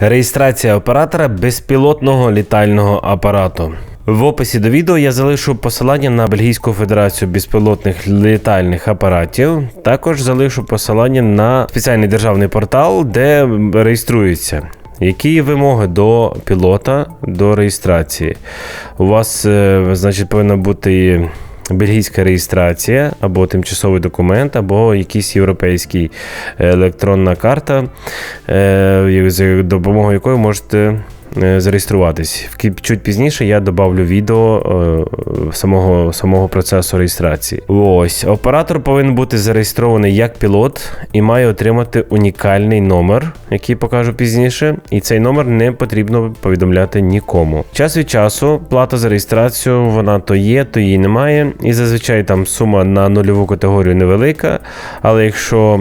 Реєстрація оператора безпілотного літального апарату. В описі до відео я залишу посилання на Бельгійську федерацію безпілотних літальних апаратів. Також залишу посилання на спеціальний державний портал, де реєструється. Які вимоги до пілота до реєстрації? У вас, е, значить, повинна бути бельгійська реєстрація, або тимчасовий документ, або якийсь європейський е, електронна карта, з за допомогою якої можете. Е, Зареєструватись чуть пізніше я добавлю відео е, самого, самого процесу реєстрації. Ось оператор повинен бути зареєстрований як пілот і має отримати унікальний номер, який покажу пізніше. І цей номер не потрібно повідомляти нікому. Час від часу плата за реєстрацію вона то є, то її немає. І зазвичай там сума на нульову категорію невелика. Але якщо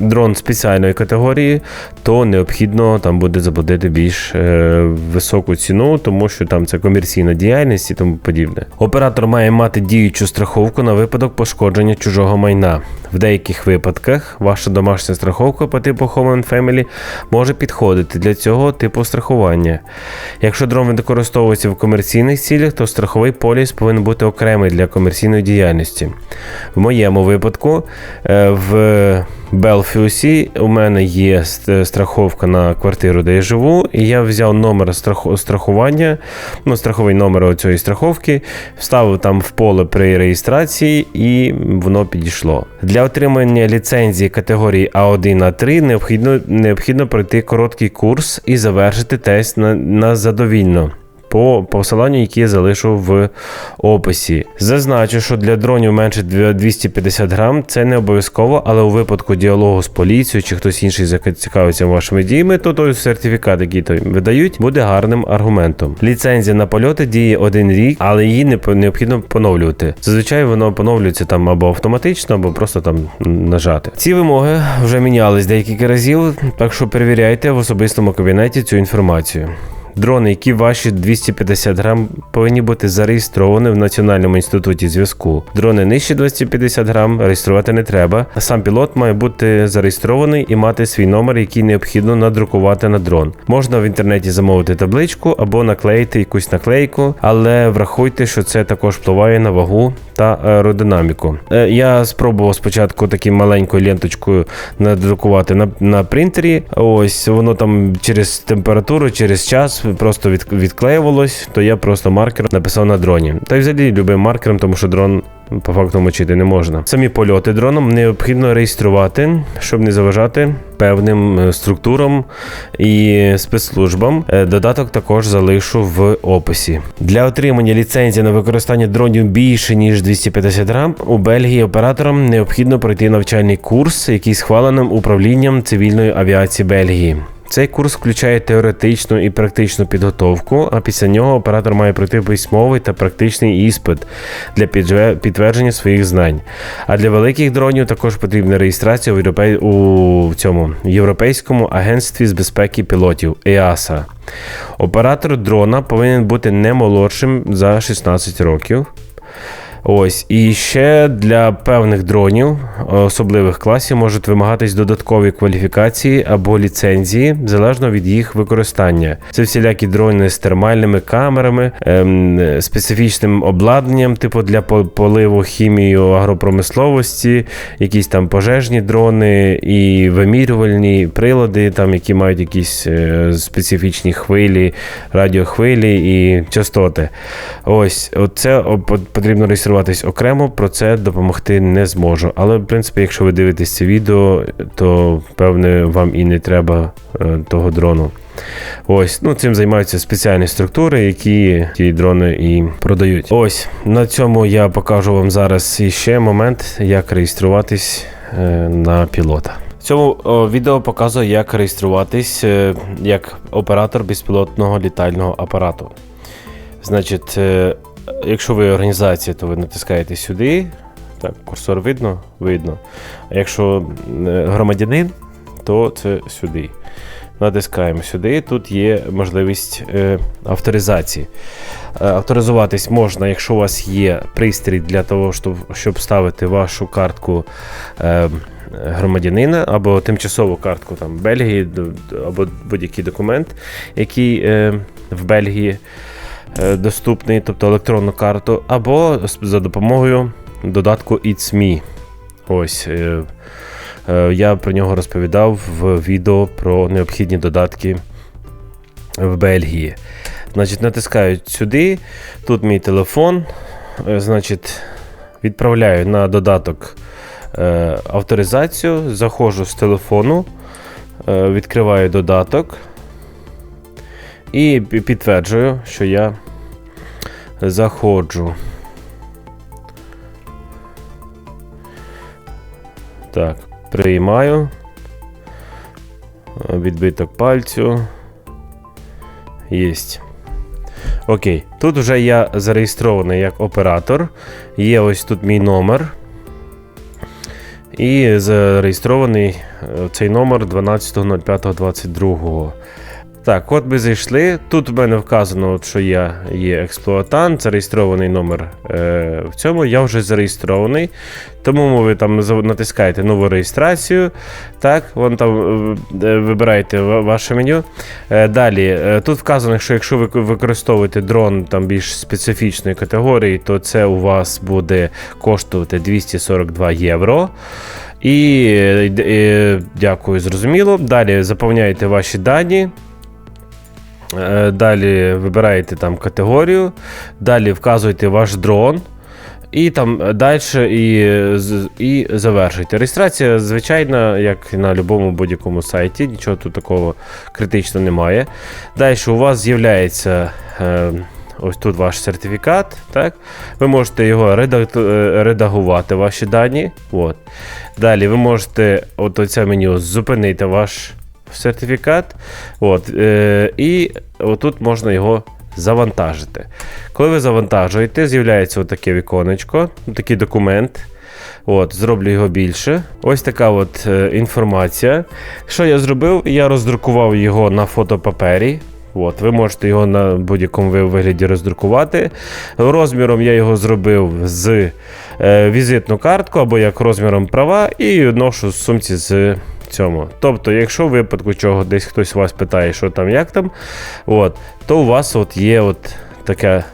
дрон спеціальної категорії, то необхідно там буде заплатити більш е, високу ціну, тому що там це комерційна діяльність і тому подібне. Оператор має мати діючу страховку на випадок пошкодження чужого майна. В деяких випадках ваша домашня страховка по типу Home and Family може підходити для цього типу страхування. Якщо дрон використовується в комерційних цілях, то страховий поліс повинен бути окремий для комерційної діяльності. В моєму випадку е, в Белфіусі у мене є страховка на квартиру, де я живу, і я взяв номер страхування, ну, страховий номер цієї страховки, вставив там в поле при реєстрації, і воно підійшло. Для отримання ліцензії категорії А1 А3 необхідно, необхідно пройти короткий курс і завершити тест на, на задовільно по посиланню, яке я залишу в описі. Зазначу, що для дронів менше 250 грам це не обов'язково, але у випадку діалогу з поліцією чи хтось інший зацікавиться вашими діями, то той сертифікат, який то видають, буде гарним аргументом. Ліцензія на польоти діє один рік, але її не необхідно поновлювати. Зазвичай воно поновлюється там або автоматично, або просто там нажати. Ці вимоги вже мінялись декілька разів, так що перевіряйте в особистому кабінеті цю інформацію. Дрони, які ваші 250 грам, повинні бути зареєстровані в Національному інституті зв'язку. Дрони нижче 250 грам реєструвати не треба. А сам пілот має бути зареєстрований і мати свій номер, який необхідно надрукувати на дрон. Можна в інтернеті замовити табличку або наклеїти якусь наклейку, але врахуйте, що це також впливає на вагу та аеродинаміку. Е, Я спробував спочатку таким маленькою ленточкою надрукувати на, на принтері. Ось воно там через температуру, через час просто від, відклеювалось, то я просто маркером написав на дроні. Та й взагалі любим маркером, тому що дрон. По факту мочити не можна. Самі польоти дроном необхідно реєструвати, щоб не заважати певним е, структурам і спецслужбам. Е, Додаток також залишу в описі. Для отримання ліцензії на використання дронів більше ніж 250 грам у Бельгії операторам необхідно пройти навчальний курс, який схваленим управлінням цивільної авіації Бельгії. Цей курс включає теоретичну і практичну підготовку, а після нього оператор має пройти письмовий та практичний іспит для підтвердження своїх знань. А для великих дронів також потрібна реєстрація у, цьому Європейському агентстві з безпеки пілотів EASA. Оператор дрона повинен бути не молодшим за 16 років. Ось і ще для певних дронів особливих класів можуть вимагатись додаткові кваліфікації або ліцензії залежно від їх використання. Це всілякі дрони з термальними камерами, ем, специфічним обладнанням, типу для поливу хімію агропромисловості, якісь там пожежні дрони і вимірювальні прилади, там які мають якісь е, специфічні хвилі, радіохвилі і частоти. Ось, це потрібно реєструватись окремо, про це допомогти не зможу. Але, в принципі, якщо ви дивитесь це відео, то певне вам і не треба е, того дрону. Ось, ну цим займаються спеціальні структури, які ті дрони і продають. Ось на цьому я покажу вам зараз іще момент, як реєструватись е, на пілота. В цьому відео показую, як реєструватись е, як оператор безпілотного літального апарату. Значить, якщо ви організація, то ви натискаєте сюди. Так, курсор видно? Видно. А якщо е, громадянин, то це сюди. Натискаємо сюди. Тут є можливість е, авторизації. Е, авторизуватись можна, якщо у вас є пристрій для того, щоб, щоб ставити вашу картку е, громадянина або тимчасову картку там Бельгії або будь-який документ, який е, в Бельгії доступний, тобто електронну карту, або за допомогою додатку It's Me. Ось. Е, е, я про нього розповідав в відео про необхідні додатки в Бельгії. Значить, натискаю сюди, тут мій телефон. Е, Значить, відправляю на додаток е, авторизацію, заходжу з телефону, е, відкриваю додаток і підтверджую, що я заходжу. Так, приймаю. Відбиток пальцю. Єсть. Окей. Тут вже я зареєстрований як оператор. Є ось тут мій номер. І зареєстрований е, цей номер 12.05.22. Так, от ми зайшли. Тут в мене вказано, що я є експлуатант, зареєстрований номер е, в цьому. Я вже зареєстрований. Тому ви там натискаєте нову реєстрацію. Так, вон там е, вибираєте ваше меню. Е, Далі, е, тут вказано, що якщо ви використовуєте дрон там більш специфічної категорії, то це у вас буде коштувати 242 євро. І е, д- е, дякую, зрозуміло. Далі заповняєте ваші дані. Е, Далі вибираєте там категорію, далі вказуєте ваш дрон. І там далі і, і завершуйте. Реєстрація, звичайна, як на будь-якому будь-якому сайті, нічого тут такого критичного немає. Далі у вас з'являється е, ось тут ваш сертифікат. Так? Ви можете його е, редагувати, ваші дані. От. Далі ви можете от оце меню зупинити ваш сертифікат. От, е, і отут можна його завантажити. Коли ви завантажуєте, з'являється отаке віконечко, такий документ. От, зроблю його більше. Ось така от е, інформація. Що я зробив? Я роздрукував його на фотопапері. От, ви можете його на будь-якому вигляді роздрукувати. Розміром я його зробив з е, візитну картку або як розміром права, і ношу в сумці з цьому. Тобто, якщо в випадку чого десь хтось вас питає, що там, як там, от, то у вас от є от таке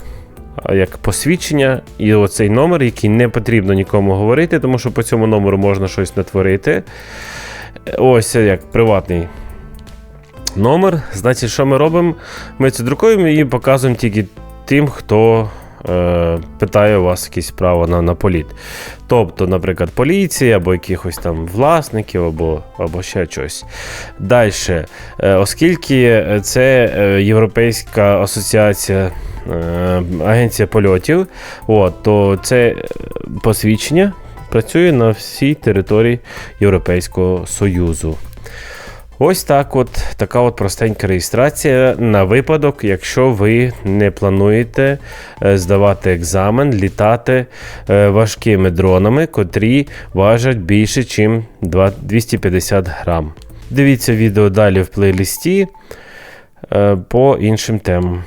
як посвідчення, і оцей номер, який не потрібно нікому говорити, тому що по цьому номеру можна щось натворити. Ось як приватний номер. Значить, що ми робимо? Ми це друкуємо і показуємо тільки тим, хто е, питає у вас якісь право на, на політ. Тобто, наприклад, поліції, або якихось там власників, або, або ще щось. Далі, е, оскільки це е, Європейська асоціація. Агенція польотів, от, то це посвідчення працює на всій території Європейського Союзу. Ось так от така от простенька реєстрація на випадок, якщо ви не плануєте е, здавати екзамен, літати е, важкими дронами, котрі важать більше, ніж 250 грам. Дивіться відео далі в плейлисті е, по іншим темам.